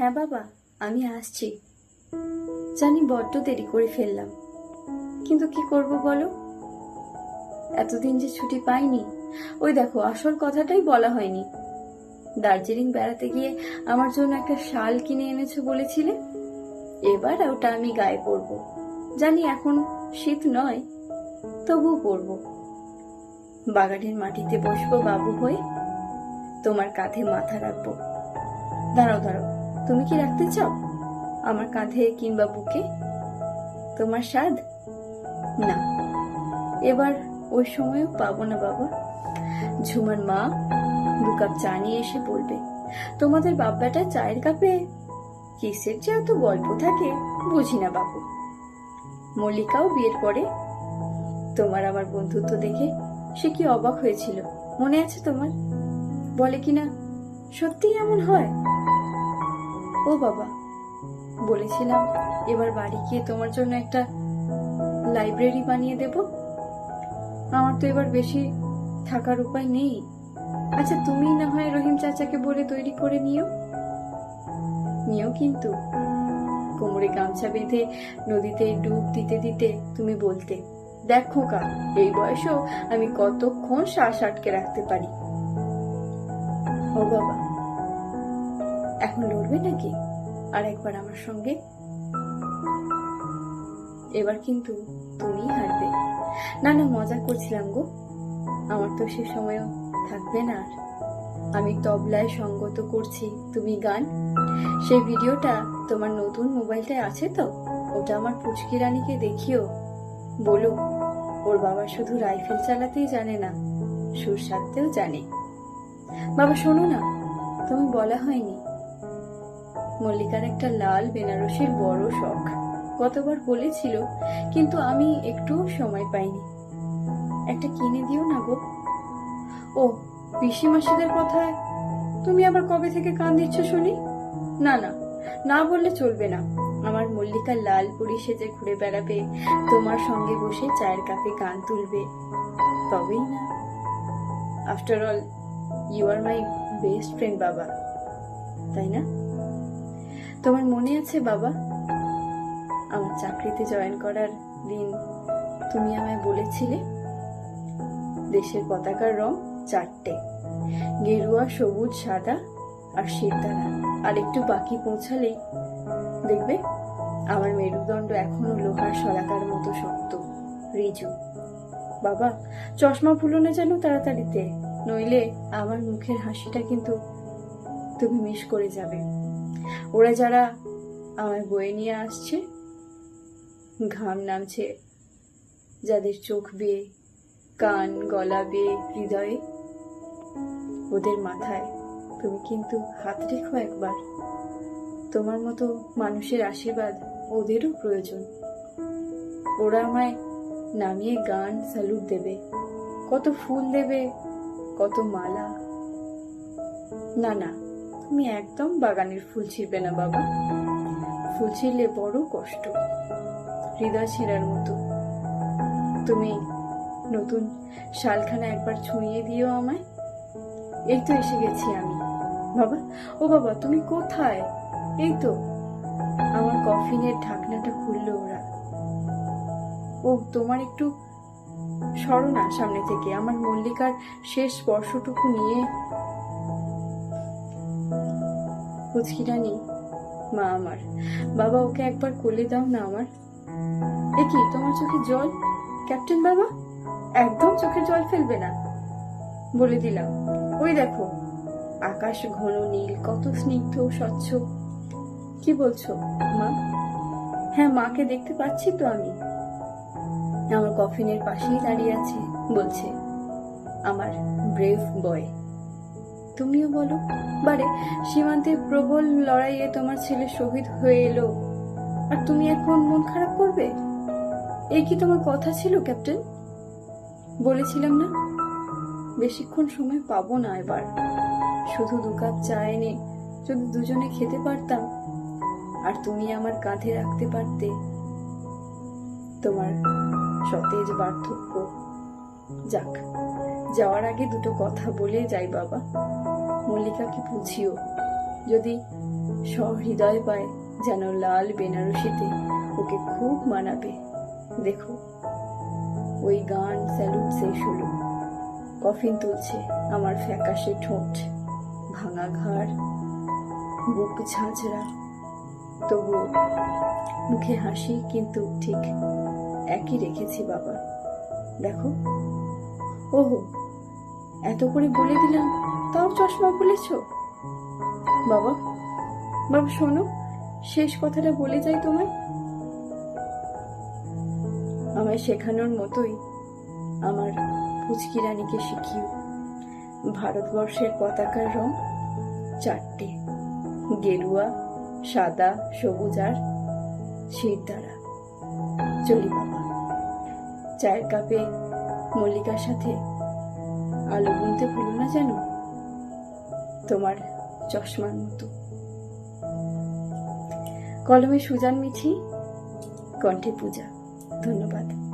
হ্যাঁ বাবা, আমি আসছি। জানি বড্ড দেরি করে ফেললাম। কিন্তু কি করব বলো? এতদিন যে ছুটি পাইনি, ওই দেখো, আসল কথাটাই বলা হয়নি। দার্জিলিং বেড়াতে গিয়ে আমার জন্য একটা শাল কিনে এনেছো বলেছিলে? এবার ওটা আমি গায়ে পরবো। জানি এখন শীত নয়, তবুও পরবো। বাগানের মাটিতে বসবো বাবু হয়ে, তোমার কাঁধে মাথা রাখব। দাঁড়াও দাঁড়াও। তুমি কি রাখতে চাও? আমার কাঁধে কিংবা বুকে? তোমার স্বাদ? না। এবার ওই সময়ও পাবো না বাবা। ঝুমার মা দু কাপ চা নিয়ে এসে বলবে, তোমাদের বাব্বাটা চায়ের কাপে কিসের যে এত গল্প থাকে, বুঝি না বাবু। মল্লিকাও বিয়ের পরে তোমার আমার বন্ধুত্ব দেখে সে কি অবাক হয়েছিল। মনে আছে তোমার? বলে কিনা, সত্যিই এমন হয়? ও বাবা, বলেছিলাম, এবার বাড়ি গিয়ে তোমার জন্য একটা লাইব্রেরি বানিয়ে দেব। আমার তো এবার বেশি থাকার উপায় নেই। আচ্ছা তুমি না হয় রহিম চাচাকে বলে তৈরি করে নিও। নিও কিন্তু। কোমরে গামছা বেঁধে নদীতে ডুব দিতে দিতে তুমি বলতে, দেখো খোকা এই বয়সেও আমি কতক্ষণ শ্বাস আটকে রাখতে পারি? ও বাবা এখন লড়বে নাকি? আর একবার আমার সঙ্গে? এবার কিন্তু তুমি হারবে। না না, মজা করছিলাম গো। আমার তো সে সময়ও থাকবে না আর। আমি তবলায় সঙ্গত করছি, তুমি গান? সেই ভিডিওটা তোমার নতুন মোবাইলটায় আছে তো? ওটা আমার পুচকি রানীকে দেখিও। বলো, ওর বাবা শুধু রাইফেল চালাতেই জানে না, সুর সারতেও জানে। বাবা, শোনো না, তুমি বলা হয়নি। মল্লিকার একটা লাল বেনারসির বড় শখ। কতবার বলেছিল, কিন্তু আমি একটু সময় পাইনি। একটা কিনে দিও না গো। ও, পিসি মাসিদের কথায় তুমি আবার কবে থেকে কান দিচ্ছ শুনি? না না না বললে চলবে না। আমার মল্লিকা লাল পুরি সেজে ঘুরে বেড়াবে, তোমার সঙ্গে বসে চায়ের কাপে গান তুলবে। তবেই না। After all you are my best friend বাবা। তাই না? তোমার মনে আছে, বাবা? আমার চাকরিতে জয়েন করার দিন তুমি আমায় বলেছিলে, দেশের পতাকার রং চারটে, গেরুয়া, সবুজ, সাদা আর শিরদানা আর একটু বাকি পৌঁছালেই দেখবে আমার মেরুদণ্ড এখনও লোহার শলাকার মতো শক্ত, রিজু। বাবা, চশমা ভুলো না যেন তাড়াতাড়িতে, নইলে আমার মুখের হাসিটা কিন্তু তুমি মিস করে যাবে। ওরা যারা আমায় বয়ে নিয়ে আসছে, ঘাম নামছে, যাদের চোখ বেয়ে, কান, গলা বেয়ে, হৃদয়ে, ওদের মাথায়, তুমি কিন্তু হাত রেখো একবার। তোমার মতো মানুষের আশীর্বাদ ওদেরও প্রয়োজন। ওরা আমায় নামিয়ে গান, স্যালুট দেবে। কত ফুল দেবে, কত মালা। না না তুমি একদম বাগানের ফুল ছিঁড়বে না, বাবা। ফুল ছিঁড়লে বড় কষ্ট। হৃদয় ছিঁড়ার মতো। তুমি নতুন শালখানা একবার ছুঁয়ে দিও আমায়। এই তো এসে গেছি আমি। বাবা, ও বাবা, তুমি কোথায়? এই তো। আমার কফিনের ঢাকনাটা খুললো ওরা। ও, তোমার একটু সরো না সামনে থেকে। আমার মল্লিকার শেষ স্পর্শটুকু নিয়ে পুচকি মা আমার, বাবা ওকে একবার কোলে দাও না আমার। এ কি, তোমার চোখে জল? ক্যাপ্টেন বাবা? একদম চোখে জল ফেলবে না। বলে দিলাম। ওই দেখো, আকাশ ঘন নীল, কত স্নিগ্ধ, স্বচ্ছ। কি বলছো, মা? হ্যাঁ মাকে দেখতে পাচ্ছি তো আমি। আমার কফিনের পাশেই দাঁড়িয়ে আছে, বলছে, আমার ব্রেভ বয় তুমিও বলো। বারে সীমান্তে প্রবল লড়াইয়ে তোমার ছেলে শহীদ হয়ে এলো। আর তুমি এখন মন খারাপ করবে? এই কি তোমার কথা ছিল, ক্যাপ্টেন? বলেছিলাম না? বেশিক্ষণ সময় পাবো না এবার। শুধু দু কাপ চা এনে যদি দুজনে খেতে পারতাম, আর তুমি আমার কাঁধে রাখতে পারতে, তোমার সতেজ বার্ধক্য। যাক। যাওয়ার আগে দুটো কথা বলে যাই বাবা। মল্লিকাকে বুঝিও, যদি সহৃদয় পায় যেন লাল বেনারসিতে ওকে খুব মানাবে। দেখো, ওই গান স্যালুট শেষ হলো। কফিন তুলছে আমার ফ্যাকাশে ঠোঁট। ভাঙা ঘাড়, বুক ঝাঁঝরা। তবুও মুখে হাসি কিন্তু ঠিক একই রেখেছি বাবা। দেখো ওহো, এত করে বলে দিলাম, তাও চশমা বলেছ বাবা বাবা, শোনো, শেষ কথাটা বলে যাই তোমায়। আমায় শেখানোর মতোই আমার পুচকি রানীকে শিখিও। ভারতবর্ষের পতাকার রং চারটে, গেরুয়া, সাদা, সবুজ আর শিরদাঁড়া। চলি বাবা, চায়ের কাপে মল্লিকার সাথে আলো গুনতে ভুলো না যেন? তোমার চশমার মতো। কলমে সুজান মিঠি, কণ্ঠে পূজা। ধন্যবাদ।